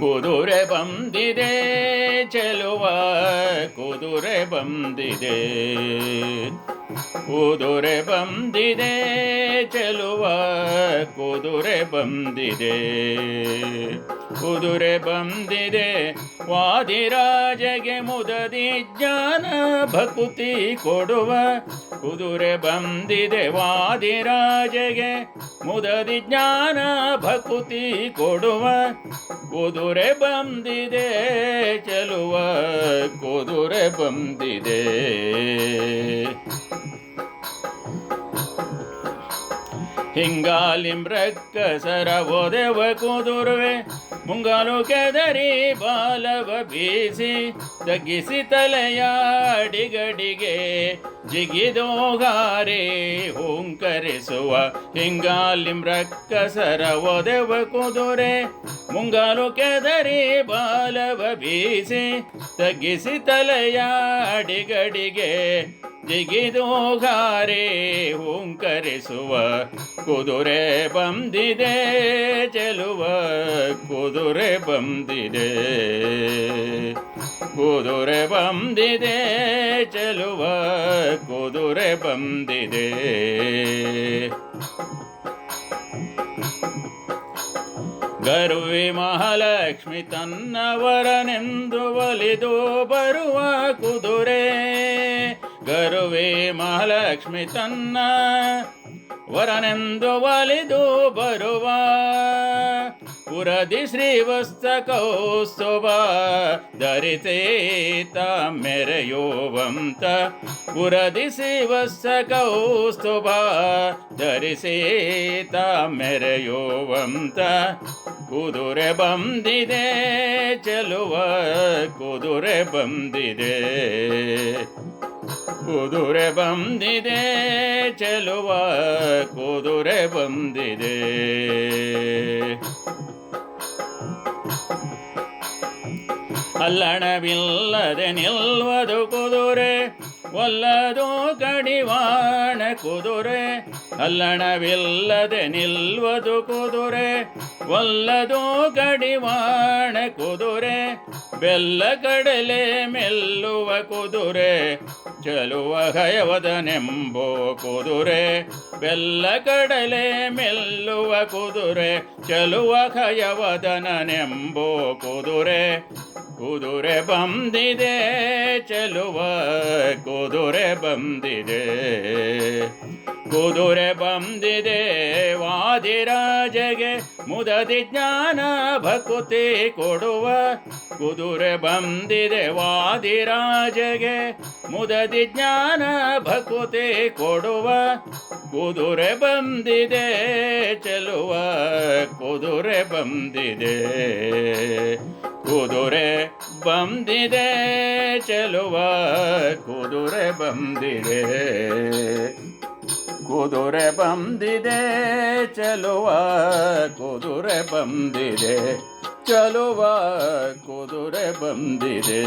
ಕುದುರೆ ಬಂದಿದೆ, ಚೆಲುವ ಕುದುರೆ ಬಂದಿದೆ. ಕುದುರೆ ಬಂದಿದೆ, ಚೆಲುವ ಕುದುರೆ ಬಂದಿದೆ. ಕುದುರೆ ಬಂದಿದೆ, ವಾದಿರಾಜಗೆ ಮುದದಿ ಜ್ಞಾನ ಭಕುತಿ ಕೊಡುವ ಕುದುರೆ ಬಂದಿದೆ ವಾದಿರಾಜೆಗೆ. ಮುದದಿ ಜ್ಞಾನ ಭಕುತಿ ಕೊಡುವ ಕುದುರೆ ಬಂದಿದೆ ಚೆಲುವ ಕುದುರೆ ಬಂದಿದೆ. ಹಿಂಗಾಲಿ ಮೃಕ್ಕಸರ ಓದೇವ ಕೂದುರುವೆ, ಮುಂಗಾಲು ಕೆದರಿ ಬಾಲವ ಬೀಸಿ, ತಗ್ಗಿಸಿ ತಲೆಯಾಡಿಗಡಿಗೆ ಜಿಗಿದೋಗಾರೆ ಹುಂಕರಿಸುವ ಹಿಂಗಾಲಿ ಮೃಕ್ಕಸರ ಓದೇವ ಕುದುರೆ. ಮುಂಗಾಲು ಕೆದರಿ ಬಾಲವ ಬೀಸಿ ತಗ್ಗಿಸಿ ಜಿಗಿದು ಜಿಗಿದೋಗಾರೆ ಹುಂಕರಿಸುವ ಕುದುರೆ ಬಂದಿದೆ, ಚೆಲುವ ಕುದುರೆ ಬಂದಿದೆ. ಕುದುರೆ ಬಂದಿದೆ, ಚೆಲುವ ಕುದುರೆ ಬಂದಿದೆ. ಗರುವಿ ಮಹಾಲಕ್ಷ್ಮಿ ತನ್ನವರನೆಂದು ಒಲಿದು ಬರುವ ಕುದುರೆ. ಗರುವೆ ಮಹಾಲಕ್ಷ್ಮಿ ತನ್ನ ವರನೆಂದು ಒಲಿದು ಬರುವ ಪುರದಿ ಶ್ರೀವಸ್ತ ಕೌಸ್ತುಭ ಧರಿತೇತ ಮೆರೆಯೋವಂತ ಪುರದಿ ಶ್ರೀವಸ್ತ ಕೌಸ್ತುಭ ಧರಿಸೇತ ಮೆರೆಯೋವಂತ ಕುದುರೆ ಬಂದಿದೆ, ಚೆಲುವ ಕುದುರೆ ಬಂದಿದೆ. ಕುದುರೆ ಬಂದಿದೆ, ಚೆಲುವ ಕುದುರೆ ಬಂದಿದೆ. ಅಲ್ಲಣವಿಲ್ಲದೆ ನಿಲ್ವದು ಕುದುರೆ, ಒಲ್ಲದು ಕಡಿವಾಣ ಕುದುರೆ. ಅಲ್ಲಣವಿಲ್ಲದೆ ನಿಲ್ವದು ಕುದುರೆ, ಒಲ್ಲದು ಕಡಿವಾಣ ಕುದುರೆ. ಬೆಲ್ಲ ಕಡಲೆ ಮೆಲ್ಲುವ ಕುದುರೆ, ಚಲುವ ಹಯವದನೆಂಬೋ ಕುದುರೆ. ಬೆಲ್ಲ ಕಡಲೆ ಮೆಲ್ಲುವ ಕುದುರೆ, ಚಲುವ ಹಯವದನನೆಂಬೋ ಕುದುರೆ. ಕುದುರೆ ಬಂದಿದೆ, ಚೆಲುವ ಕುದುರೆ ಬಂದಿದೆ. ಕುದುರೆ ಬಂದಿದೆ ವಾದಿರಾಜಗೆ ಮುದದಿ ಜ್ಞಾನ ಭಕುತಿ ಕೊಡುವ. ಕುದುರೆ ಬಂದಿದೆ ವಾದಿರಾಜಗೆ ಮುದದಿ ಜ್ಞಾನ ಭಕುತಿ ಕೊಡುವ. ಕುದುರೆ ಬಂದಿದೆ, ಚೆಲುವ ಕುದುರೆ ಬಂದಿದೆ. ಕುದುರೆ ಬಂದಿದೆ ಚೆಲುವ ಕುದುರೆ ಬಂದಿದೆ. ಕುದುರೆ ಬಂದಿದೆ ಚೆಲುವ ಕುದುರೆ ಬಂದಿದೆ. ಚಲುವ ಕುದುರೆ ಬಂದಿದೆ.